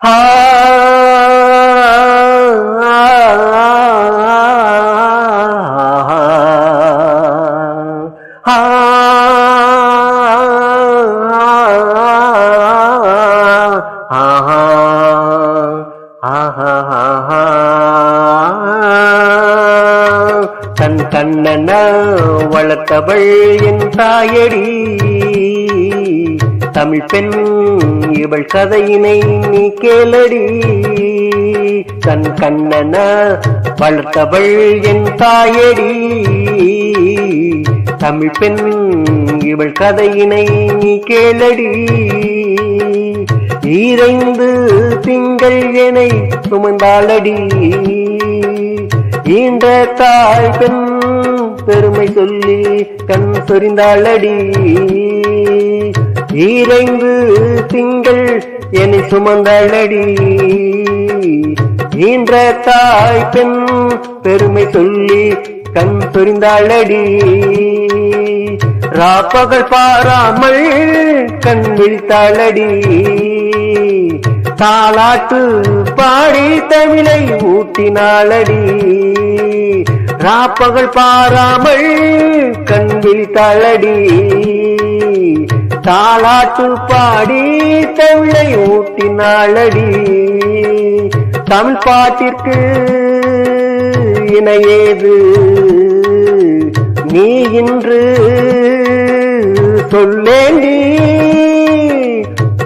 தன் கண்ணன வளர்த்தவள் என் தாயடி தமிழ் பெண் இவள் கதையினை நீ கேளடி. தன் கண்ணன வளர்த்தவள் என் தாயடி. தமிழ் பெண் இவள் கதையினை நீ கேளடி. ஈரைந்து திங்கள் என சுமந்தாளடி. ஈன்ற தாய் பெண் பெருமை சொல்லி கண் சொரிந்தாளடி. ஈரைந்து திங்கள் என சுமந்தாளடி ஈன்ற தாய் பெண் பெருமை சொல்லி கண் சொரிந்தாளடி ராப்பகல் பாராமல் கண் விழித்தாளடி தாலாட்டு பாடி தமிழை ஊட்டினாளடி ராப்பகல் பாராமல் கண் விழித்தாளடி தாளாற்றுள் பாடி தமிழை ஊட்டினாளடி. தமிழ் பாட்டிற்கு இணையேது. நீ இன்று சொல்லேண்டி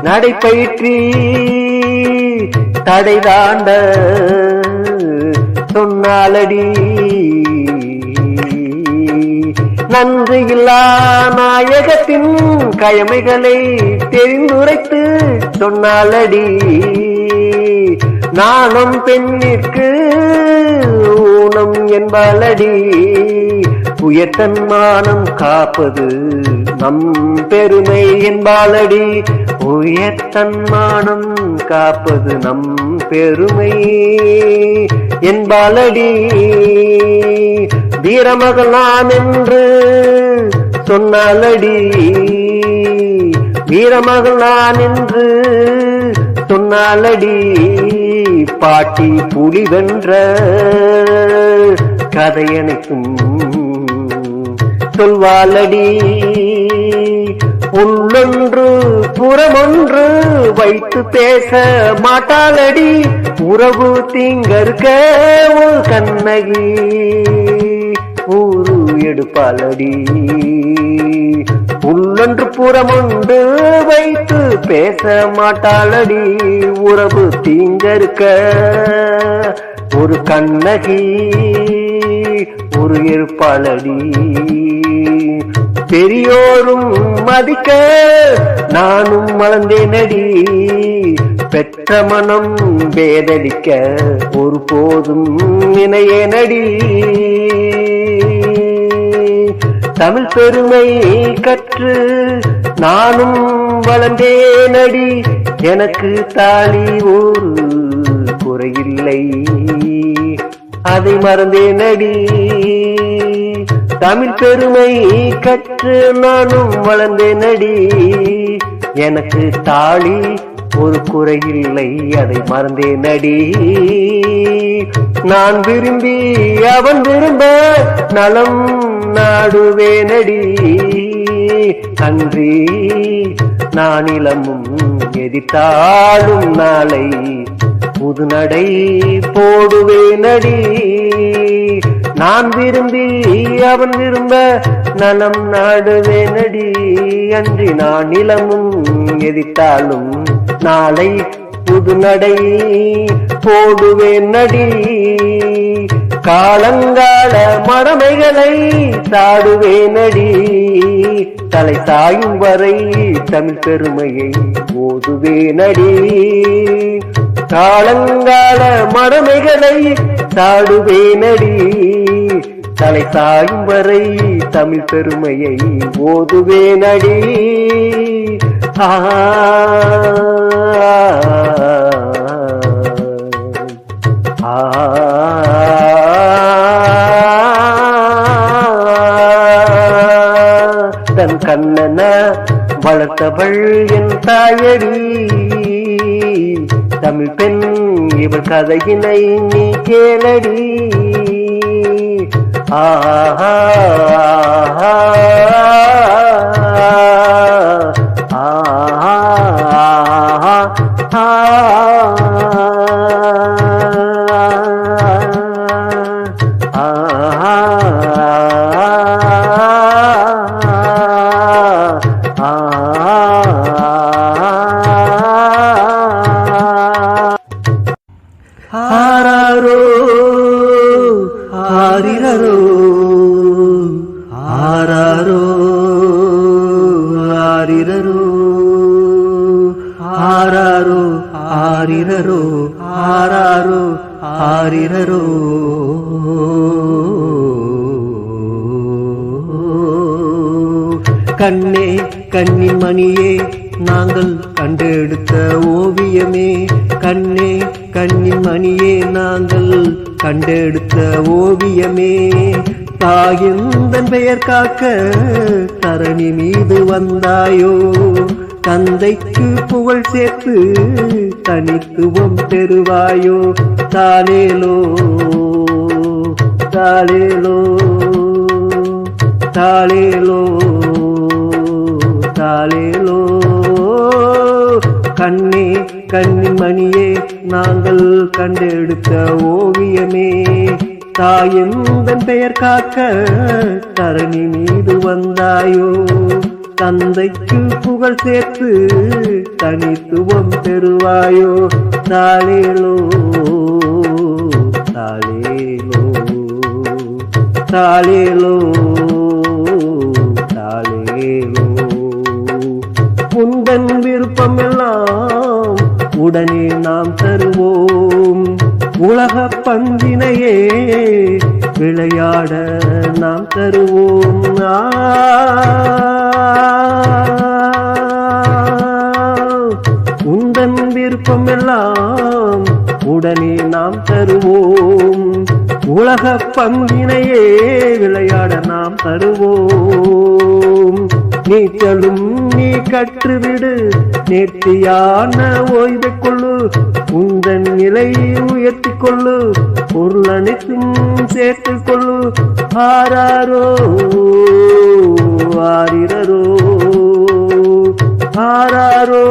நடைபயிற்றி தடை தாண்ட சொன்னாலடி நன்றி இல்லா நாயகத்தின் கயமைகளை தெரிந்துரைத்து சொன்னாலடி. நாணம் பெண்ணிற்கு ஊனம் என்பாலடி. உயர்த்தன்மானம் காப்பது நம் பெருமை என்பாலடி. உயர்த்தன்மானம் காப்பது நம் பெருமை. என்பாலடி வீரமகள் நான் என்று சொன்னாலடி. வீரமகள் நான் என்று சொன்னாலடி. பாட்டி புலி வென்ற கதையனைக்கும் சொல்வாலடி. உள்ளொன்று புறமொன்று வைத்து பேச மாட்டாளடி. உறவு திங்கருக்க ஒரு கண்ணகி. ஊரு எடுப்பாளடி. உள்ளொன்று புறமொன்று வைத்து பேச மாட்டாளடி. உறவு திங்கருக்க ஒரு கண்ணகி ஒரு இருப்பாளடி பெரியோரும் மதிக்க நானும் வளர்ந்தேனடி பெற்ற மனம் வேதடிக்க ஒரு போதும் நினையேனடி. தமிழ் பெருமை கற்று நானும் வளர்ந்தேனடி. எனக்கு தாலி ஒரு குறையில்லை. அதை மறந்தேனடி. தமிழ் பெருமை கற்று நானும் வளர்ந்தேனடி. எனக்கு தாளி ஒரு குறையில்லை அதை மறந்தேனடி. நான் விரும்பி அவன் விரும்ப நலம் நாடுவேனடி. அன்றி நான் இளமும் எதிர்த்தாலும் நாளை புது நடை போடுவே நடி நான் விரும்பி அவன் விரும்ப நலம் நாடுவே நடி அன்றி நான் இளமும் எதிர்த்தாலும் நாளை புது நடை போடுவே நடி காலங்கால மடமைகளை சாடுவேனடி தலை தாயும் வரை தமிழ் பெருமையை ஓதுவேனடி காலங்கால மடமைகளை சாடுவேனடி தலை தாயும் வரை தமிழ் பெருமையை ஓதுவேனடி ஆ. ஆ. வளர்த்தவள் என் தாயடி. தமிழ் பெண் இவள் கதையினை நீ கேளடி. ஆஹா ஆஹா ஆஹா. ஆரிரரோ ஆராரோ ஆரிரரோ ஆராரோ ஆரிரரோ. கண்ணே கண்ணின் மணியே நாங்கள் கண்டெடுத்த ஓவியமே. கண்ணே கண்ணின் மணியே நாங்கள் கண்டெடுத்த ஓவியமே. தாயந்தன் பெயர் காக்க தரணி மீது வந்தாயோ? தந்தைக்கு புகழ் சேர்த்து தனித்துவம் பெறுவாயோ? தாலேலோ தாலேலோ தாலேலோ தாலேலோ கண்ணே கண்ணின் மணியே நாங்கள் கண்டெடுத்த ஓவியமே. தாயெந்தன் பெயர் காக்க தரணி மீது வந்தாயோ? தந்தைக்கு புகழ் சேர்த்து தனித்துவம் பெறுவாயோ தாளேலோ தாளேலோ தாளேலோ தாளேலோ. உந்தன் விருப்பமெல்லாம் உடனே நாம் தருவோம். உலக பந்தினையே விளையாட நாம் தருவோம். உந்தன் விருப்பம் எல்லாம் உடனே நாம் தருவோம். உலக பங்கினையே விளையாட நாம் தருவோம். நீச்சலும் நீ கற்றுவிடு. நேர்த்தியான ஓய்வை கொள்ளு. உந்தன் நிலையை உயர்த்தி கொள்ளு பொருள் அனைத்தும் சேர்த்து கொள்ளு ஆராரோ ஆரிரரோ ஆராரோ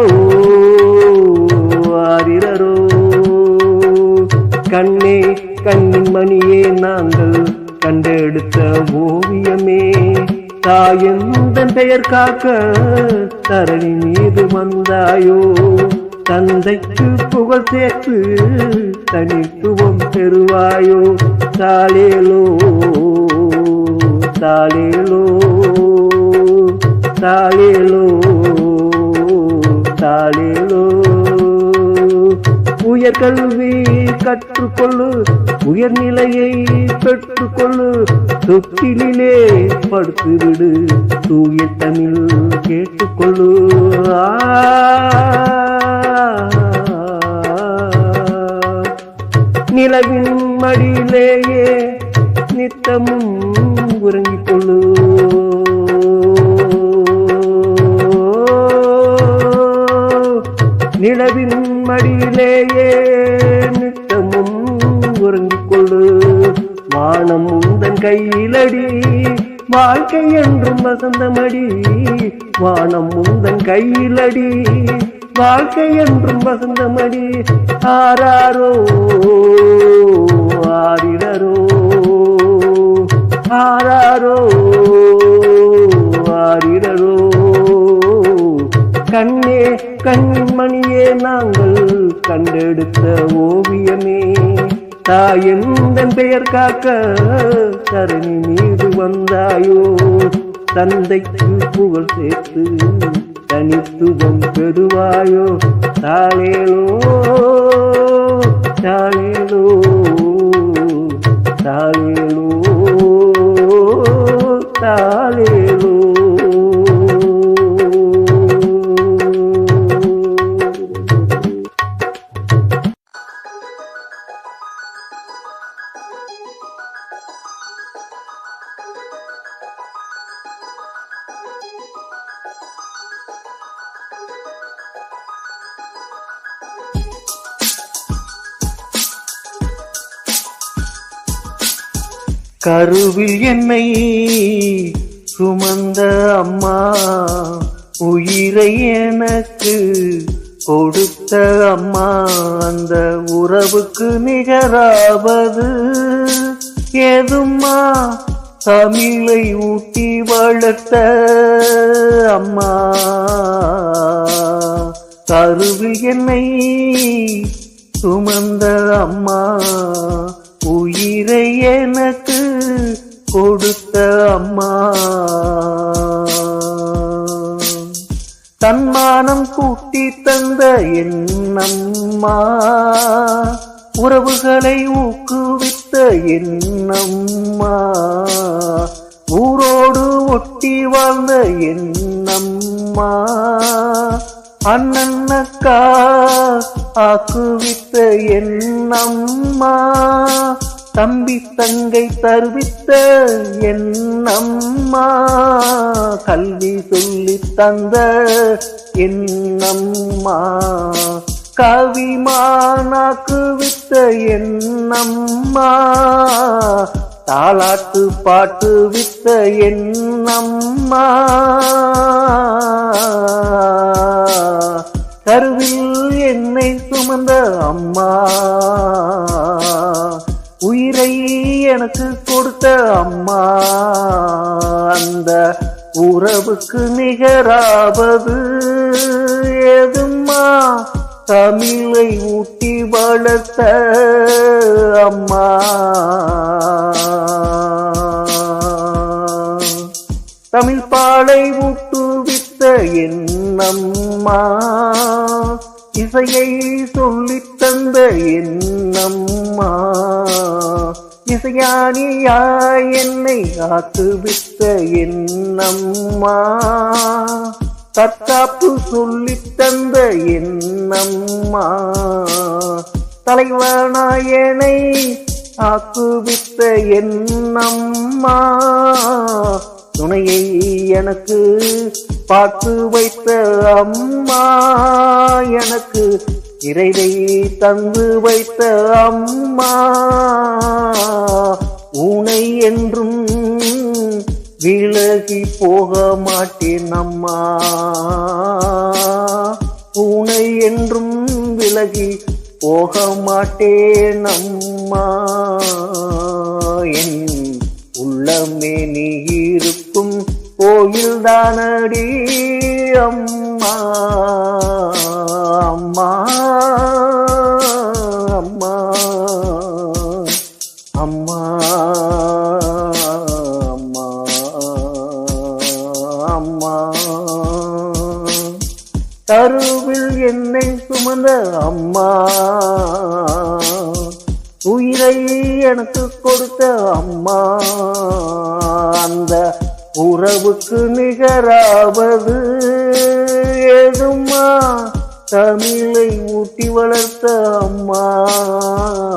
ஆரிரரோ. கண்ணே கண்ணின் மணியே நாங்கள் கண்டெடுத்த ஓவியமே. தாயின் பெயர் காக்க தரணி மீது வந்தாயோ? தந்தைக்கு புகழ் சேர்த்து தனித்துவம் பெறுவாயோ? தாலேலோ தாலேலோ தாலேலோ தாலேலோ உயர் கல்வி கற்றுக்கொள்ளு உயர்நிலையை பெற்றுக்கொள்ளு தொட்டிலே படுத்துவிடு தூய தமிழ் கேட்டுக்கொள்ளு. நிலவின் மடியிலேயே நித்தமும் உறங்கிக்கொள்ளு நிலவின் மடியிலேயே நித்தமும் உறங்கிக் கொள்ளு வானம் உந்தன் கையிலடி வாழ்க்கை என்றும் வசந்தமடி. வானம் உந்தன் கையிலடி வாழ்க்கை என்றும் வசந்தமடி. ஆராரோ ஆரிரரோ ஆராரோ ஆரிரரோ. கண்ணே கண்மணியே நாங்கள் கண்டெடுத்த ஓவியமே. தாயந்தன் பெயர் காக்க தரணி மீது வந்தாயோ? தந்தைக்கு புகழ் சேர்த்து தனித்துவம் பெறுவாயோ? தாளேலோ தாளேலோ தாளே கருவில் என்னை சுமந்த அம்மா உயிரை எனக்கு கொடுத்த அம்மா அந்த உறவுக்கு நிகராவது ஏதும்மா தமிழை ஊட்டி வளர்த்த அம்மா கருவில் என்னை சுமந்த அம்மா உயிரை எனக்கு கொடுத்த அம்மா. தன்மானம் கூட்டி தந்த என்னம்மா உறவுகளை ஊக்குவித்த என்னம்மா ஊரோடு ஒட்டி வாழ்ந்த என் என்னம்மா அண்ணன்னக்கா ஆக்குவித்த என்னம்மா தம்பி தங்கை தருவித்த என்னம்மா கல்வி சொல்லி தந்த என்னம்மா கவிமானாக்குவித்த என்னம்மா தாளாட்டு பாட்டு வித்த என்னம்மா கருவில் என்னை சுமந்த அம்மா. உயிரை எனக்கு கொடுத்த அம்மா. அந்த உறவுக்கு நிகராவது ஏதும்மா தமிழை ஊட்டி வளர்த்த அம்மா. தமிழ் பாலை ஊட்டுவித்த என்னம்மா? இசையை சொல்லித் தந்த என்னம்மா? இசையானியா என்னை காத்துவித்த என்னம்மா? தற்காப்பு சொல்லித் தந்த என்னம்மா? தலைவனாயனை ஆக்குவித்த என்னம்மா? துணையை எனக்கு பார்த்து வைத்த அம்மா எனக்கு இறைவை தந்து வைத்த அம்மா. உனை என்றும் விலகி போக மாட்டேன் அம்மா. உனை என்றும் விலகி போக மாட்டேன் அம்மா. என் உள்ளமே நீ இருக்கும் கோயில் தானடி அம்மா அம்மா அம்மா அம்மா அம்மா அம்மா. கருவில் என்னை சுமந்த அம்மா உயிரை எனக்கு கொடுத்த அம்மா. உறவுக்கு நிகராவது. ஏதும்மா? தமிழை ஊட்டி வளர்த்த அம்மா. அம்மா